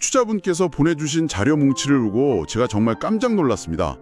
청취자분께서 보내주신 자료 뭉치를 보고 제가 정말 깜짝 놀랐습니다.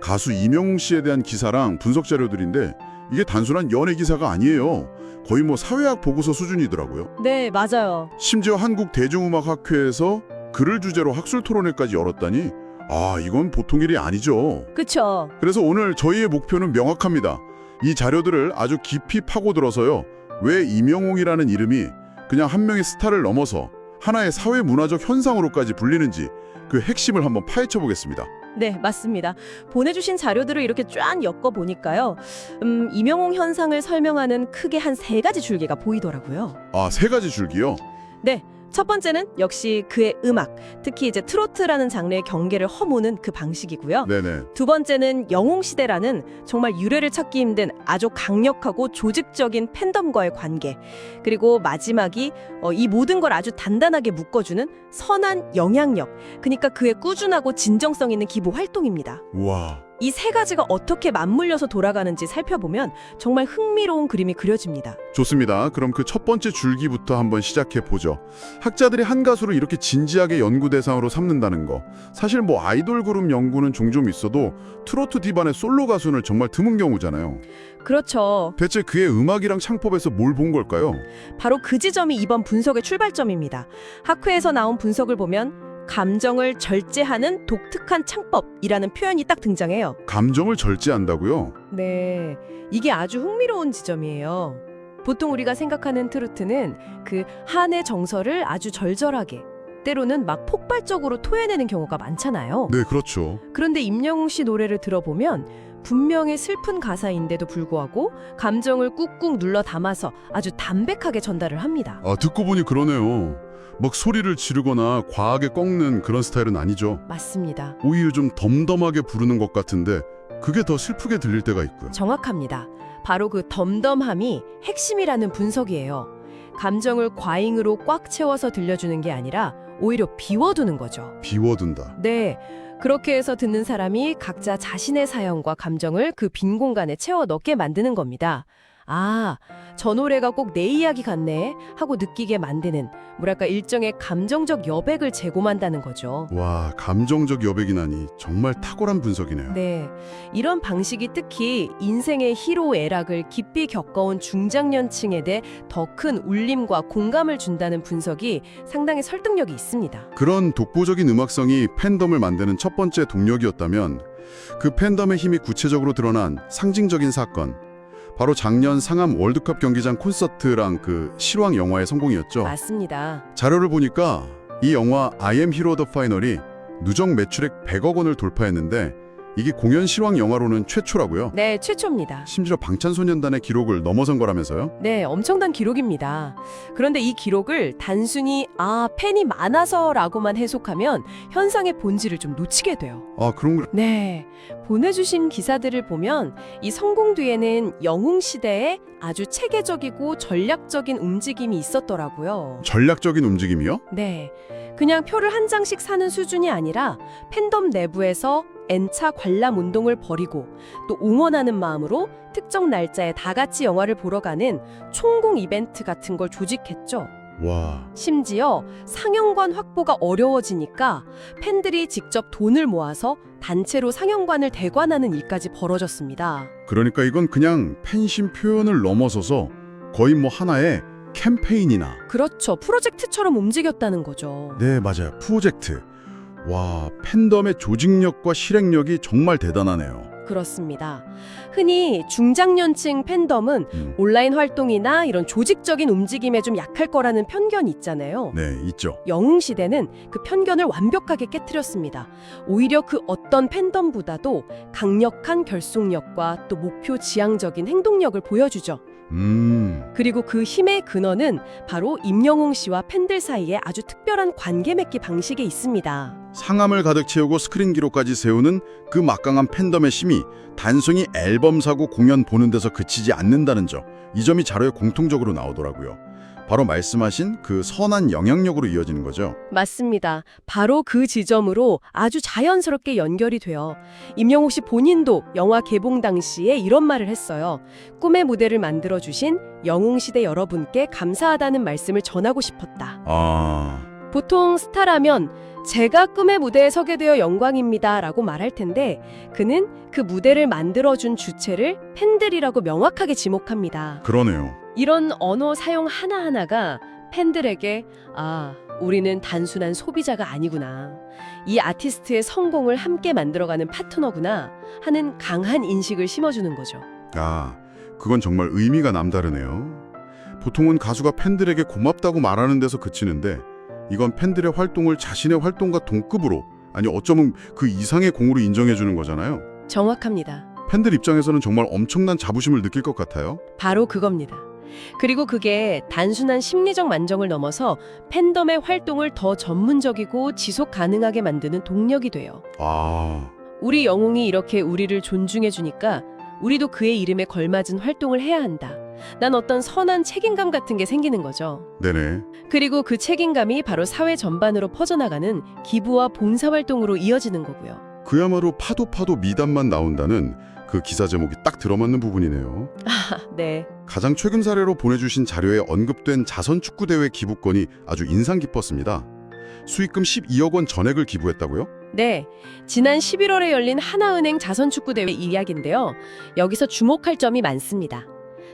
가수 이명웅 씨에 대한 기사랑 분석 자료들인데 이게 단순한 연예 기사가 아니에요. 거의 뭐 사회학 보고서 수준이더라고요. 네, 맞아요. 심지어 한국 대중음악학회에서 글을 주제로 학술 토론회까지 열었다니 아 이건 보통 일이 아니죠. 그쵸. 그래서 오늘 저희의 목표는 명확합니다. 이 자료들을 아주 깊이 파고들어서요. 왜 이명웅이라는 이름이 그냥 한 명의 스타를 넘어서 하나의 사회 문화적 현상으로까지 불리는지 그 핵심을 한번 파헤쳐 보겠습니다. 네, 맞습니다. 보내주신 자료들을 이렇게 쫙 엮어보니까요. 음, 이명웅 현상을 설명하는 크게 한 세 가지 줄기가 보이더라고요. 아, 세 가지 줄기요? 네. 첫 번째는 역시 그의 음악, 특히 이제 트로트라는 장르의 경계를 허무는 그 방식이고요. 네네. 두 번째는 영웅 시대라는 정말 유래를 찾기 힘든 아주 강력하고 조직적인 팬덤과의 관계. 그리고 마지막이 어, 이 모든 걸 아주 단단하게 묶어주는 선한 영향력. 그러니까 그의 꾸준하고 진정성 있는 기부 활동입니다. 우와. 이 세 가지가 어떻게 맞물려서 돌아가는지 살펴보면 정말 흥미로운 그림이 그려집니다. 좋습니다. 그럼 그 첫 번째 줄기부터 한번 시작해 보죠. 학자들이 한 가수를 이렇게 진지하게 연구 대상으로 삼는다는 거. 사실 뭐 아이돌 그룹 연구는 종종 있어도 트로트 디반의 솔로 가수는 정말 드문 경우잖아요. 그렇죠. 대체 그의 음악이랑 창법에서 뭘 본 걸까요? 바로 그 지점이 이번 분석의 출발점입니다. 학회에서 나온 분석을 보면 감정을 절제하는 독특한 창법이라는 표현이 딱 등장해요. 감정을 절제한다고요? 네, 이게 아주 흥미로운 지점이에요. 보통 우리가 생각하는 트로트는 그 한의 정서를 아주 절절하게 때로는 막 폭발적으로 토해내는 경우가 많잖아요. 네, 그렇죠. 그런데 임영웅 씨 노래를 들어보면 분명히 슬픈 가사인데도 불구하고 감정을 꾹꾹 눌러 담아서 아주 담백하게 전달을 합니다. 아, 듣고 보니 그러네요. 막 소리를 지르거나 과하게 꺾는 그런 스타일은 아니죠. 맞습니다. 오히려 좀 덤덤하게 부르는 것 같은데 그게 더 슬프게 들릴 때가 있고요. 정확합니다. 바로 그 덤덤함이 핵심이라는 분석이에요. 감정을 과잉으로 꽉 채워서 들려주는 게 아니라 오히려 비워두는 거죠. 비워둔다. 네. 그렇게 해서 듣는 사람이 각자 자신의 사연과 감정을 그 빈 공간에 채워 넣게 만드는 겁니다. 아, 저 노래가 꼭 내 이야기 같네 하고 느끼게 만드는 뭐랄까 일정의 감정적 여백을 제공한다는 거죠. 와, 감정적 여백이나니 정말 탁월한 분석이네요. 네. 이런 방식이 특히 인생의 희로 애락을 깊이 겪어온 중장년층에 대해 더 큰 울림과 공감을 준다는 분석이 상당히 설득력이 있습니다. 그런 독보적인 음악성이 팬덤을 만드는 첫 번째 동력이었다면 그 팬덤의 힘이 구체적으로 드러난 상징적인 사건 바로 작년 상암 월드컵 경기장 콘서트랑 그 실황 영화의 성공이었죠. 맞습니다. 자료를 보니까 이 영화 I am Hero the Final이 누적 매출액 100억 원을 돌파했는데 이게 공연 실황 영화로는 최초라고요. 네, 최초입니다. 심지어 방탄소년단의 기록을 넘어선 거라면서요? 네, 엄청난 기록입니다. 그런데 이 기록을 단순히 아, 팬이 많아서라고만 해석하면 현상의 본질을 좀 놓치게 돼요. 아 그런 거 네. 보내주신 기사들을 보면 이 성공 뒤에는 영웅 시대에 아주 체계적이고 전략적인 움직임이 있었더라고요. 전략적인 움직임이요? 네. 그냥 표를 한 장씩 사는 수준이 아니라 팬덤 내부에서 N차 관람 운동을 벌이고 또 응원하는 마음으로 특정 날짜에 다 같이 영화를 보러 가는 총공 이벤트 같은 걸 조직했죠. 와 심지어 상영관 확보가 어려워지니까 팬들이 직접 돈을 모아서 단체로 상영관을 대관하는 일까지 벌어졌습니다. 그러니까 이건 그냥 팬심 표현을 넘어서서 거의 뭐 하나의 캠페인이나 그렇죠. 프로젝트처럼 움직였다는 거죠. 네 맞아요 프로젝트 와 팬덤의 조직력과 실행력이 정말 대단하네요 그렇습니다. 흔히 중장년층 팬덤은 음, 온라인 활동이나 이런 조직적인 움직임에 좀 약할 거라는 편견이 있잖아요. 네 있죠 영웅 시대는 그 편견을 완벽하게 깨뜨렸습니다. 오히려 그 어떤 팬덤보다도 강력한 결속력과 또 목표 지향적인 행동력을 보여주죠. 음 그리고 그 힘의 근원은 바로 임영웅 씨와 팬들 사이에 아주 특별한 관계 맺기 방식에 있습니다. 상암을 가득 채우고 스크린 기록까지 세우는 그 막강한 팬덤의 힘이 단순히 앨범 사고 공연 보는 데서 그치지 않는다는 점, 이 점이 자료에 공통적으로 나오더라고요. 바로 말씀하신 그 선한 영향력으로 이어지는 거죠. 맞습니다. 바로 그 지점으로 아주 자연스럽게 연결이 돼요. 임영웅 씨 본인도 영화 개봉 당시에 이런 말을 했어요. 꿈의 무대를 만들어 주신 영웅 시대 여러분께 감사하다는 말씀을 전하고 싶었다. 아, 보통 스타라면 제가 꿈의 무대에 서게 되어 영광입니다 라고 말할 텐데 그는 그 무대를 만들어준 주체를 팬들이라고 명확하게 지목합니다. 그러네요. 이런 언어 사용 하나하나가 팬들에게 아, 우리는 단순한 소비자가 아니구나. 이 아티스트의 성공을 함께 만들어가는 파트너구나 하는 강한 인식을 심어주는 거죠. 아, 그건 정말 의미가 남다르네요. 보통은 가수가 팬들에게 고맙다고 말하는 데서 그치는데 이건 팬들의 활동을 자신의 활동과 동급으로 아니 어쩌면 그 이상의 공으로 인정해 주는 거잖아요. 정확합니다. 팬들 입장에서는 정말 엄청난 자부심을 느낄 것 같아요. 바로 그겁니다. 그리고 그게 단순한 심리적 만정을 넘어서 팬덤의 활동을 더 전문적이고 지속 가능하게 만드는 동력이 돼요. 아, 우리 영웅이 이렇게 우리를 존중해 주니까 우리도 그의 이름에 걸맞은 활동을 해야 한다. 난 어떤 선한 책임감 같은 게 생기는 거죠. 네네. 그리고 그 책임감이 바로 사회 전반으로 퍼져나가는 기부와 봉사활동으로 이어지는 거고요. 그야말로 파도 파도 미담만 나온다는 그 기사 제목이 딱 들어맞는 부분이네요. 아, 네. 가장 최근 사례로 보내주신 자료에 언급된 자선 축구대회 기부건이 아주 인상 깊었습니다. 수익금 12억 원 전액을 기부했다고요? 네. 지난 11월에 열린 하나은행 자선축구대회 이야기인데요. 여기서 주목할 점이 많습니다.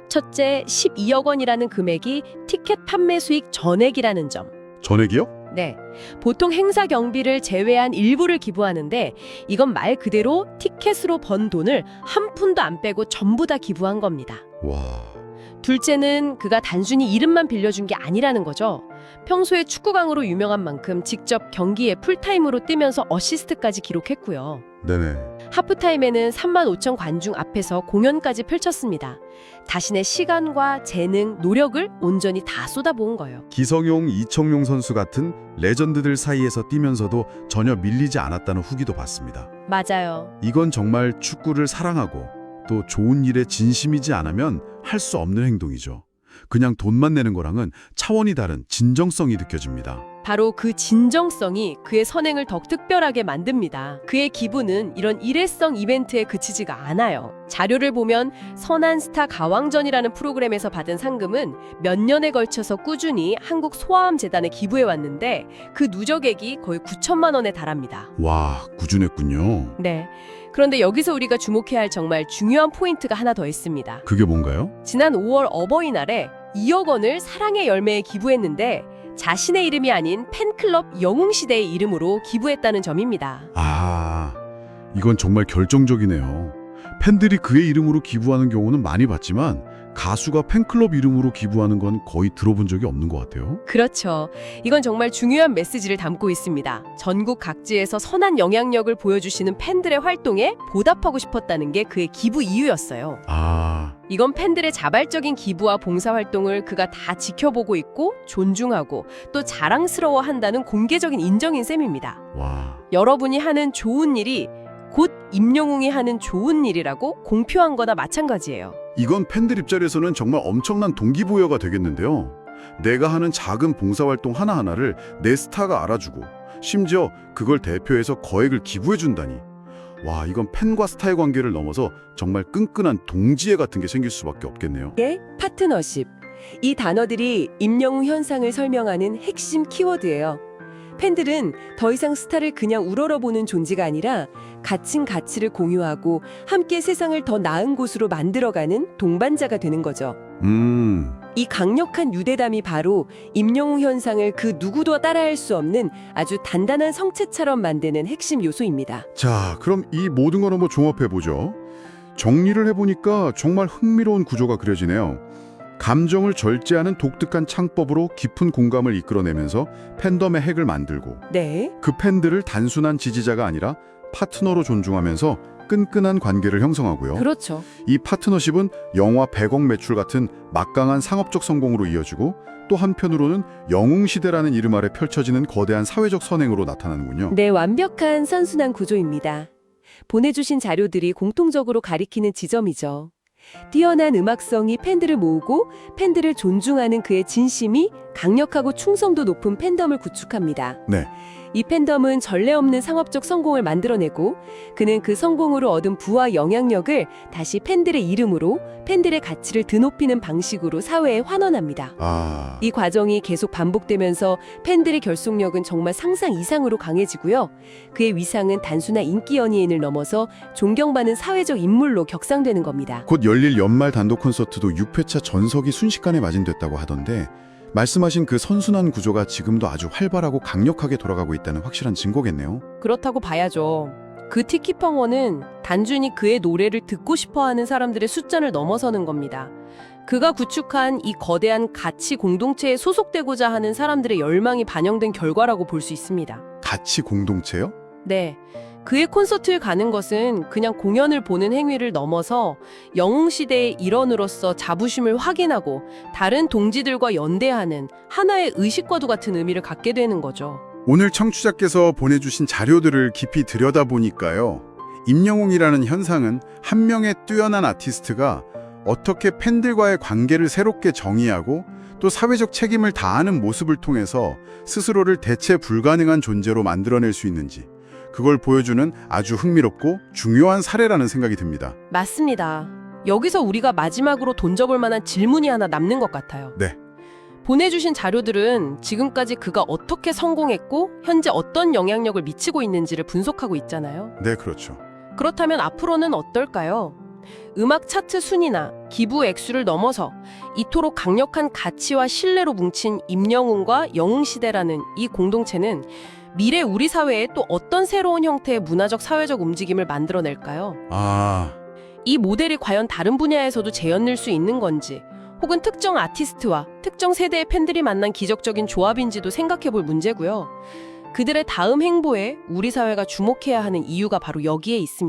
첫째, 12억 원이라는 금액이 티켓 판매 수익 전액이라는 점. 전액이요? 네. 보통 행사 경비를 제외한 일부를 기부하는데 이건 말 그대로 티켓으로 번 돈을 한 푼도 안 빼고 전부 다 기부한 겁니다. 와, 둘째는 그가 단순히 이름만 빌려준 게 아니라는 거죠. 평소에 축구강으로 유명한 만큼 직접 경기에 풀타임으로 뛰면서 어시스트까지 기록했고요. 네네. 하프타임에는 3만 5천 관중 앞에서 공연까지 펼쳤습니다. 자신의 시간과 재능, 노력을 온전히 다 쏟아부은 거예요. 기성용, 이청용 선수 같은 레전드들 사이에서 뛰면서도 전혀 밀리지 않았다는 후기도 봤습니다. 맞아요. 이건 정말 축구를 사랑하고 또 좋은 일에 진심이지 않으면 할 수 없는 행동이죠. 그냥 돈만 내는 거랑은 차원이 다른 진정성이 느껴집니다. 바로 그 진정성이 그의 선행을 더욱 특별하게 만듭니다. 그의 기부는 이런 일회성 이벤트에 그치지가 않아요. 자료를 보면 선한 스타 가왕전이라는 프로그램에서 받은 상금은 몇 년에 걸쳐서 꾸준히 한국 소아암 재단에 기부해 왔는데 그 누적액이 거의 9천만 원에 달합니다. 와, 꾸준했군요. 네. 그런데 여기서 우리가 주목해야 할 정말 중요한 포인트가 하나 더 있습니다. 그게 뭔가요? 지난 5월 어버이날에 2억 원을 사랑의 열매에 기부했는데 자신의 이름이 아닌 팬클럽 영웅시대의 이름으로 기부했다는 점입니다. 아, 이건 정말 결정적이네요. 팬들이 그의 이름으로 기부하는 경우는 많이 봤지만 가수가 팬클럽 이름으로 기부하는 건 거의 들어본 적이 없는 것 같아요. 그렇죠. 이건 정말 중요한 메시지를 담고 있습니다. 전국 각지에서 선한 영향력을 보여주시는 팬들의 활동에 보답하고 싶었다는 게 그의 기부 이유였어요. 아, 이건 팬들의 자발적인 기부와 봉사활동을 그가 다 지켜보고 있고 존중하고 또 자랑스러워한다는 공개적인 인정인 셈입니다. 와, 여러분이 하는 좋은 일이 곧 임영웅이 하는 좋은 일이라고 공표한 거나 마찬가지예요. 이건 팬들 입장에서는 정말 엄청난 동기부여가 되겠는데요. 내가 하는 작은 봉사활동 하나하나를 내 스타가 알아주고 심지어 그걸 대표해서 거액을 기부해준다니. 와, 이건 팬과 스타의 관계를 넘어서 정말 끈끈한 동지애 같은 게 생길 수밖에 없겠네요. 예, 파트너십. 이 단어들이 임영웅 현상을 설명하는 핵심 키워드예요. 팬들은 더 이상 스타를 그냥 우러러보는 존재가 아니라 가칭 가치를 공유하고 함께 세상을 더 나은 곳으로 만들어가는 동반자가 되는 거죠. 음, 이 강력한 유대담이 바로 임영웅 현상을 그 누구도 따라할 수 없는 아주 단단한 성체처럼 만드는 핵심 요소입니다. 자, 그럼 이 모든 걸 한번 종합해 보죠. 정리를 해보니까 정말 흥미로운 구조가 그려지네요. 감정을 절제하는 독특한 창법으로 깊은 공감을 이끌어내면서 팬덤의 핵을 만들고 네. 그 팬들을 단순한 지지자가 아니라 파트너로 존중하면서 끈끈한 관계를 형성하고요. 그렇죠. 이 파트너십은 영화 100억 매출 같은 막강한 상업적 성공으로 이어지고 또 한편으로는 영웅시대라는 이름 아래 펼쳐지는 거대한 사회적 선행으로 나타나는군요. 네, 완벽한 선순환 구조입니다. 보내주신 자료들이 공통적으로 가리키는 지점이죠. 뛰어난 음악성이 팬들을 모으고 팬들을 존중하는 그의 진심이 강력하고 충성도 높은 팬덤을 구축합니다. 네. 이 팬덤은 전례 없는 상업적 성공을 만들어내고 그는 그 성공으로 얻은 부와 영향력을 다시 팬들의 이름으로 팬들의 가치를 드높이는 방식으로 사회에 환원합니다. 아, 이 과정이 계속 반복되면서 팬들의 결속력은 정말 상상 이상으로 강해지고요. 그의 위상은 단순한 인기 연예인을 넘어서 존경받는 사회적 인물로 격상되는 겁니다. 곧 열릴 연말 단독 콘서트도 6회차 전석이 순식간에 마진됐다고 하던데 말씀하신 그 선순환 구조가 지금도 아주 활발하고 강력하게 돌아가고 있다는 확실한 증거겠네요. 그렇다고 봐야죠. 그 티키펑원은 단순히 그의 노래를 듣고 싶어하는 사람들의 숫자를 넘어서는 겁니다. 그가 구축한 이 거대한 가치 공동체에 소속되고자 하는 사람들의 열망이 반영된 결과라고 볼 수 있습니다. 가치 공동체요? 네. 그의 콘서트를 가는 것은 그냥 공연을 보는 행위를 넘어서 영웅시대의 일원으로서 자부심을 확인하고 다른 동지들과 연대하는 하나의 의식과도 같은 의미를 갖게 되는 거죠. 오늘 청취자께서 보내주신 자료들을 깊이 들여다보니까요. 임영웅이라는 현상은 한 명의 뛰어난 아티스트가 어떻게 팬들과의 관계를 새롭게 정의하고 또 사회적 책임을 다하는 모습을 통해서 스스로를 대체 불가능한 존재로 만들어낼 수 있는지 그걸 보여주는 아주 흥미롭고 중요한 사례라는 생각이 듭니다. 맞습니다. 여기서 우리가 마지막으로 던져볼 만한 질문이 하나 남는 것 같아요. 네. 보내주신 자료들은 지금까지 그가 어떻게 성공했고 현재 어떤 영향력을 미치고 있는지를 분석하고 있잖아요. 네, 그렇죠. 그렇다면 앞으로는 어떨까요? 음악 차트 순위나 기부 액수를 넘어서 이토록 강력한 가치와 신뢰로 뭉친 임영웅과 영웅시대라는 이 공동체는 미래 우리 사회에 또 어떤 새로운 형태의 문화적 사회적 움직임을 만들어낼까요? 아, 이 모델이 과연 다른 분야에서도 재현될 수 있는 건지 혹은 특정 아티스트와 특정 세대의 팬들이 만난 기적적인 조합인지도 생각해 볼 문제고요. 그들의 다음 행보에 우리 사회가 주목해야 하는 이유가 바로 여기에 있습니다.